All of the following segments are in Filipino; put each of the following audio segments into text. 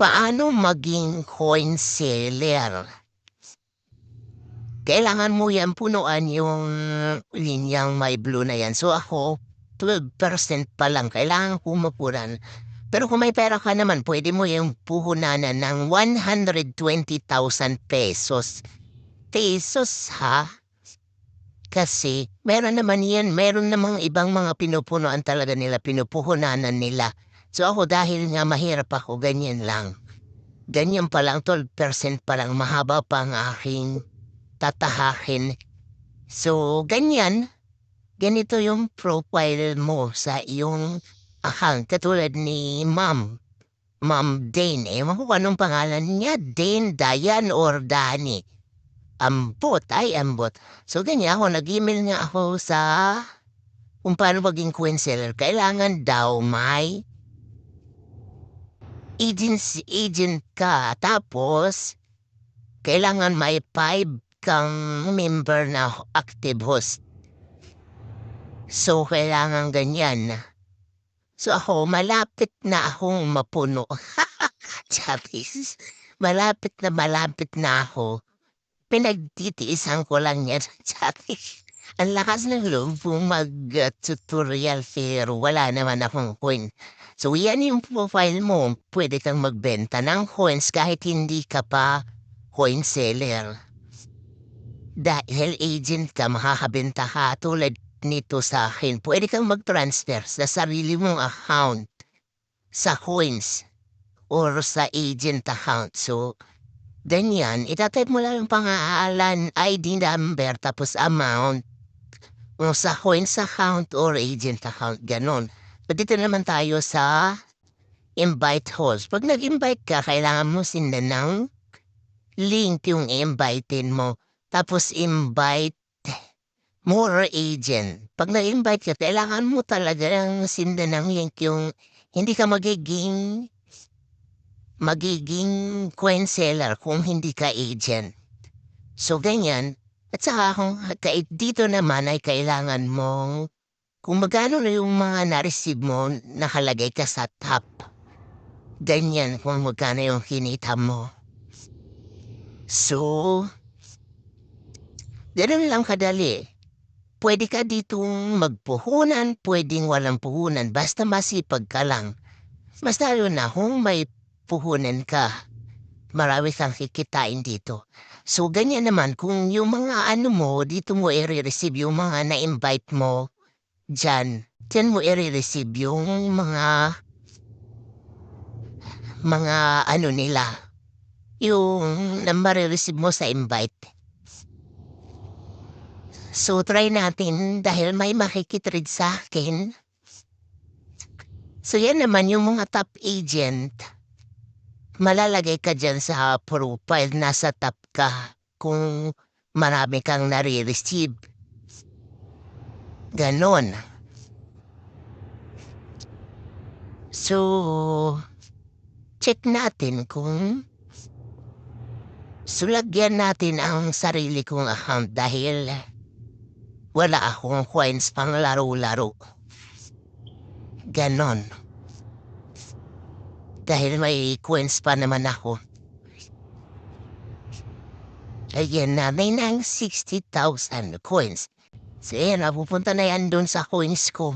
Paano maging coin seller? Kailangan mo yan punuan yung linyang may blue na yan. So ako, 12% pa lang kailangan ko. Pero kung may pera ka naman, pwede mo yung puhunanan ng 120,000 pesos. Pesos ha? Kasi meron naman yan, meron namang ibang mga pinupunuan talaga nila, pinupuhunanan nila. So ako dahil nga mahirap ako, ganyan lang. Ganyan pa lang, 12% pa lang, mahaba pa ang aking tatahakin. So, ganyan. Ganito yung profile mo sa iyong account. Katulad ni Ma'am. Ma'am Dane. Eh, kung anong pangalan niya. Dane, Dayan, or Dani. Ambot, ay ambot. So, ganyan ako. Nag-email nga ako sa kung paano maging coin seller. Kailangan daw may agency agent ka. Tapos, kailangan may five kang member na active host. So, kailangan ganyan. So, ako, malapit na akong mapuno. Chapis, malapit na malapit na ako. Pinagtitiisan ko lang yan. Chapis, ang lakas ng loob kong mag-tutorial pero wala naman akong coin. So, yan yung profile mo. Pwede kang magbenta ng coins kahit hindi ka pa coin seller. Dahil agent ka, makakabenta ka tulad nito sa akin. Pwede kang mag-transfer sa sarili mong account sa coins or sa agent account. So, ganyan. Itatype mo lang yung pangalan, ID number, tapos amount. O sa coins account or agent account, ganon. Dito naman tayo sa invite host. Pag nag-invite ka, kailangan mo sindan ng link yung invitein mo. Tapos invite more agent. Pag na-invite ka, kailangan mo talaga ng sindan ng link yung hindi ka magiging magiging coin seller kung hindi ka agent. So, ganyan. At saka kung dito naman ay kailangan mong kung magkano na yung mga na-receive mo, nakalagay ka sa top. Ganyan kung magkano yung kinita mo. So, ganun lang kadali. Pwede ka ditong magpuhunan, pwedeng walang puhunan, basta masipag ka lang. Basta yun na, kung may puhunan ka, marami kang kikitain dito. So, ganyan naman, kung yung mga ano mo, dito mo i-receive yung mga na-invite mo, Diyan, diyan mo i-receive yung mga mga ano nila, yung na marireceive mo sa invite. So, try natin dahil may makikitread sa akin. So, yan naman yung mga top agent. Malalagay ka dyan sa profile, nasa top ka kung marami kang nare-receive. Ganon. So, check natin kung sulagyan natin ang sarili kong account dahil wala akong coins pang laro-laro. Ganon. Dahil may coins pa naman ako. Ayan na, may nang 60,000 coins. So, ayan, napupunta na yan doon sa coins ko.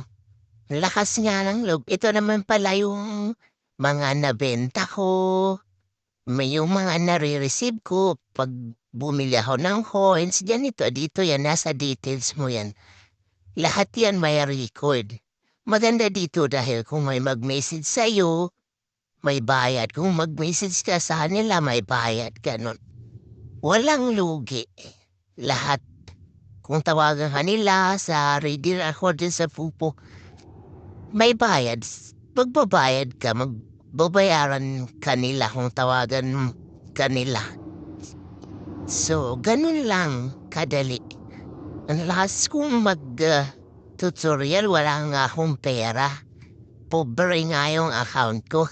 Lakas nga ng loob. Ito naman pala yung mga nabenta ko. May yung mga nare-receive ko pag bumili ako ng coins. Diyan ito, dito yan, nasa details mo yan. Lahat yan may record. Maganda dito dahil kung may mag-message sa'yo, may bayad. Kung mag-message ka sa kanila, may bayad. Ganon. Walang lugi. Lahat kung tawagan ka nila sa radio recorder sa pupo, may bayad. Magbabayad ka, magbabayaran kanila kung tawagan kanila. So, ganun lang kadali. Ang last kong mag-tutorial, uh, wala nga akong pera. Pobre nga yung account ko.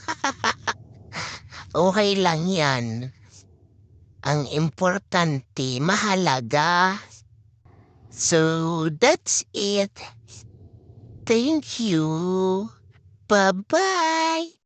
okay lang yan. Ang importante, mahalaga. So that's it. Thank you. Bye bye.